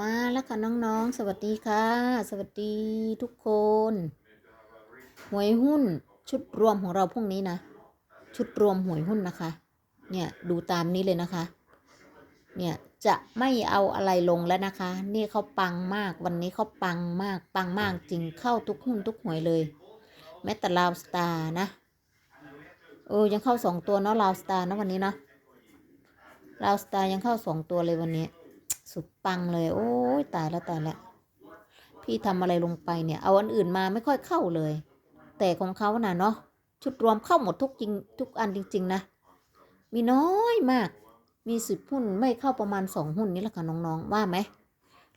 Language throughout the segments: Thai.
มาแล้วค่ะน้องๆ สวัสดีค่ะ สวัสดีทุกคนหวยหุ้นชุดรวมของเราพรุ่งนี้นะ ชุดรวมหวยหุ้นนะคะ เนี่ยดูตามนี้เลยนะคะ เนี่ยจะไม่เอาอะไรลงแล้วนะคะ นี่เขาปังมากวันนี้เขาปังมากปังมากจริงเข้าทุกหุ้นทุกหวยเลย แม้แต่ลาวสตาร์นะเออยังเข้าสองตัวเนาะลาวสตาร์นะวันนี้เนาะลาวสตาร์ยังเข้าสองตัวเลยวันนี้ สุดปังเลย โอ้ยตายแล้วตายแล้วพี่ทำอะไรลงไปเนี่ย เอาอันอื่นมาไม่ค่อยเข้าเลย แต่ของเขาน่ะเนาะชุดรวมเข้าหมดทุกจริงทุกอันจริง ๆ นะ มีน้อยมาก มีสิบหุ้นไม่เข้าประมาณสองหุ้นนี่แหละค่ะน้องๆ ว่าไหม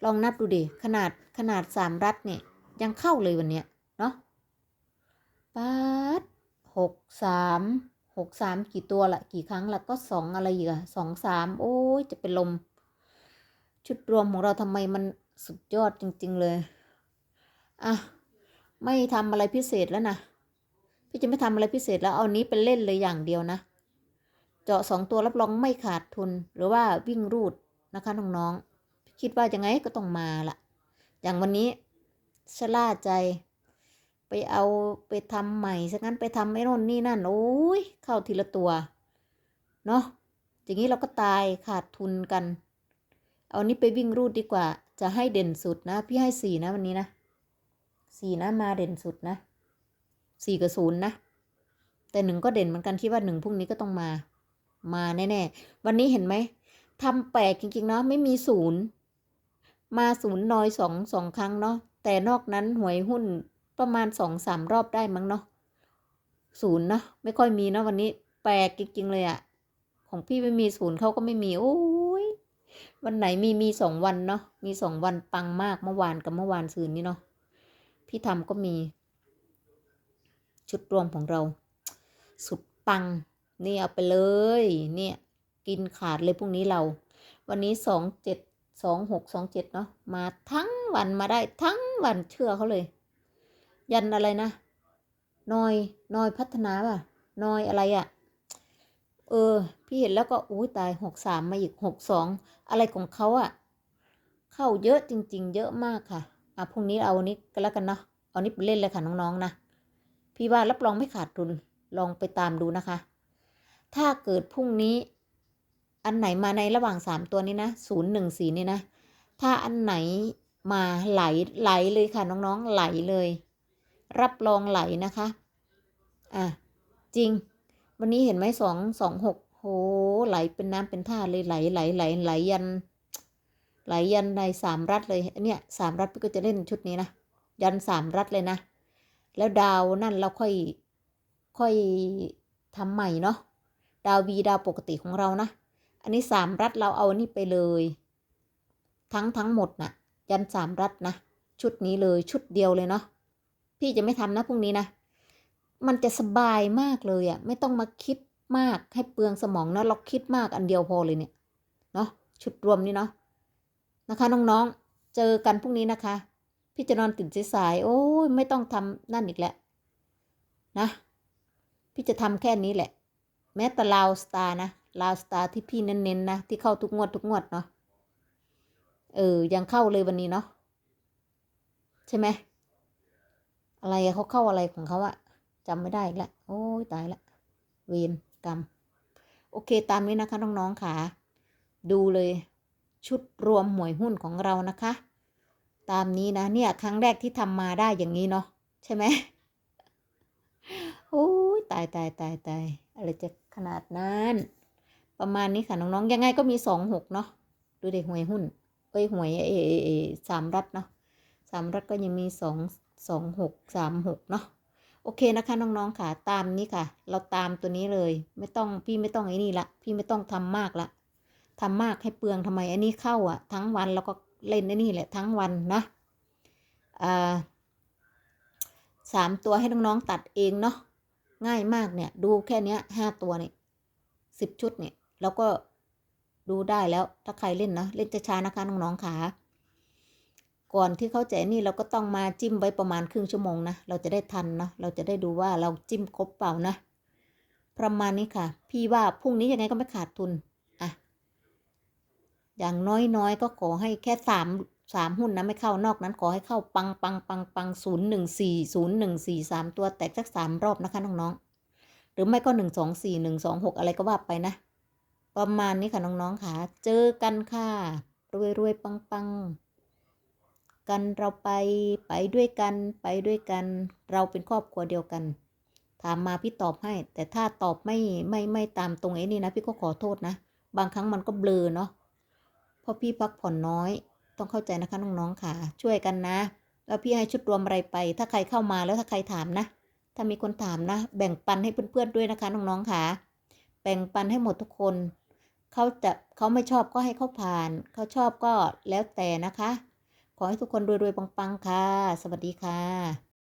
ลองนับดูดิขนาดขนาดสามรัฐเนี่ย ยังเข้าเลยวันเนี้ยเนาะปัดหกสามหกสามกี่ตัวละกี่ครั้งละก็สองอะไรอีกอะสองสามโอ้ยจะเป็นลม ชุดรวมของเราทำไมมันสุดยอดจริง ๆเลย อะ ไม่ทำอะไรพิเศษแล้วนะ พี่จะไม่ทำอะไรพิเศษแล้วเอานี้เป็นเล่นเลยอย่างเดียวนะ เจาะสองตัวรับรองไม่ขาดทุนหรือว่าวิ่งรูดนะคะน้องๆคิดว่ายังไงก็ต้องมาละอย่างวันนี้ชะล่าใจไปเอาไปทำใหม่สักงั้นไปทำไอ้นนนี่นั่น โอ้ยเข้าทีละตัว เนาะอย่างนี้เราก็ตายขาดทุนกัน เอานี้ไปวิ่งรูดดีกว่า จะให้เด่นสุดนะ พี่ให้สี่นะวันนี้นะสี่นะมาเด่นสุดนะสี่กับศูนย์นะ แต่หนึ่งก็เด่นเหมือนกันคิดว่าหนึ่งพรุ่งนี้ก็ต้องมา มาแน่ๆ วันนี้เห็นไหมทำแปลกจริงๆเนาะไม่มีศูนย์มาศูนย์น้อยสองสองครั้งเนาะแต่นอกนั้นหวยหุ้นประมาณสองสามรอบได้มั้งเนาะศูนย์เนาะไม่ค่อยมีเนาะวันนี้แปลกจริงๆเลยอะของพี่ไม่มีศูนย์เขาก็ไม่มีโอ้ วันไหนมีมีสองวันเนาะมีสองวันปังมากเมื่อวานกับเมื่อวานซืนนี้เนาะพี่ทำก็มี ชุดรวมของเรา สุดปัง นี่เอาไปเลย เนี่ย กินขาดเลยพรุ่งนี้เรา วันนี้สองเจ็ดสองหกสองเจ็ดเนาะมาทั้งวันมาได้ทั้งวันเชื่อเขาเลย ยันอะไรนะนอยนอยพัฒนาป่ะนอยอะไรอะ่ะ เออ พี่เห็นแล้วก็อุ้ยตายหกสามมาอีกหกสองอะไรของเขาอะ่ะ เข้าเยอะจริง ๆ เยอะมากค่ะอะพรุ่งนี้เอาอันนี้ก็แล้วกันเนาะเอานี้ไปเล่นเลยค่ะน้องๆนะพี่ว่ารับรองไม่ขาดทุนลองไปตามดูนะคะ ถ้าเกิดพรุ่งนี้ อันไหนมาในระหว่างสามตัวนี้นะศูนย์หนึ่งสี่นี่นะ ถ้าอันไหนมาไหลไหลเลยค่ะน้องๆไหลเลย รับรองไหลนะคะ อะจริง วันนี้เห็นไหมสองสองหกโหไหลเป็นน้ำเป็นท่าเลยไหลไหลไหลไหลยัน ไหลยันในสามรัฐเลยเนี่ยสามรัฐพี่ก็จะเล่นชุดนี้นะยันสามรัฐเลยนะ แล้วดาวนั่นเราค่อยค่อยทำใหม่เนาะดาววีดาวปกติของเรานะ อันนี้สามรัฐเราเอาอันนี้ไปเลย ทั้งทั้งหมดนะ่ะ ยันสามรัฐนะ ชุดนี้เลยชุดเดียวเลยเนาะพี่จะไม่ทำนะพรุ่งนี้นะ มันจะสบายมากเลยอะ่ะไม่ต้องมาคิดมากให้เปลืองสมองนะเราคิดมากอันเดียวพอเลยเนี่ยเนาะชุดรวมนี่เนาะนะคะน้องๆ เจอกันพรุ่งนี้นะคะ พี่จะนอนตื่นสายๆโอ้ยไม่ต้องทำนั่นอีกแล้วนะ พี่จะทำแค่นี้แหละ แม้แต่ลาวสตาร์นะลาวสตาร์ที่พี่เน้นๆนะที่เข้าทุกงวดทุกงวดเนาะเออยังเข้าเลยวันนี้เนาะใช่ไหมอะไรเขาเข้าอะไรของเขาอะ จำไม่ได้อีกละโอ้ยตายละเวรกรรม โอเคตามนี้นะคะน้องๆค่ะ ดูเลยชุดรวมหวยหุ้นของเรานะคะ ตามนี้นะเนี่ยครั้งแรกที่ทำมาได้อย่างนี้เนาะใช่ไหมโอ้ยตายตายตายตายอะไรจะขนาดนั้น ประมาณนี้ค่ะน้องๆ ยังไงก็มีสองหกเนาะดูเด็กหวยหุ้นเอ้ยหวยเอเอเอสามรัฐเนาะสามรัฐก็ยังมีสองสองหกสามหกเนาะ โอเคนะคะน้องๆค่ะตามนี้ค่ะ เราตามตัวนี้เลย ไม่ต้องพี่ไม่ต้องไอ้นี่ละพี่ไม่ต้องทำมากละทำมากให้เปลืองทำไมอันนี้เข้าอะ ทั้งวันแล้วก็เล่นไอ้นี่แหละทั้งวันนะอ่าสามตัวให้น้องๆตัดเองเนาะง่ายมากเนี่ย ดูแค่เนี้ยห้าตัวเนี่ยสิบชุดเนี่ย แล้วก็ดูได้แล้วถ้าใครเล่นนะเล่นช้าๆนะคะน้องๆค่ะ ก่อนที่เขาจะนี่เราก็ต้องมาจิ้มไว้ประมาณครึ่งชั่วโมงนะ เราจะได้ทันเนาะ เราจะได้ดูว่าเราจิ้มครบเปล่านะ ประมาณนี้ค่ะ พี่ว่าพรุ่งนี้ยังไงก็ไม่ขาดทุน อะ อย่างน้อยๆก็ขอให้แค่สามสามหุ้นนะไม่เข้านอกนั้นขอให้เข้าปังปังปังปังศูนย์หนึ่งสี่ศูนย์หนึ่งสี่สามตัวแตกสักสามรอบนะคะน้องๆ หรือไม่ก็หนึ่งสองสี่หนึ่งสองหกอะไรก็ว่าไปนะ ประมาณนี้ค่ะน้องๆค่ะ เจอกันค่ะรวยรวยปังปัง กันเราไปไปด้วยกันไปด้วยกัน เราเป็นครอบครัวเดียวกัน ถามมาพี่ตอบให้ แต่ถ้าตอบไม่ไม่ไม่ตามตรงไอ้นี่นะพี่ก็ขอโทษนะ บางครั้งมันก็เบลอเนาะเพราะพี่พักผ่อนน้อย ต้องเข้าใจนะคะน้องๆค่ะ ช่วยกันนะ แล้วพี่ให้ชุดรวมอะไรไป ถ้าใครเข้ามาแล้วถ้าใครถามนะ ถ้ามีคนถามนะ แบ่งปันให้เพื่อนๆด้วยนะคะน้องๆค่ะ แบ่งปันให้หมดทุกคนเขาจะเขาไม่ชอบก็ให้เขาผ่าน เขาชอบก็แล้วแต่นะคะ ขอให้ทุกคนรวยๆปังๆค่ะ สวัสดีค่ะ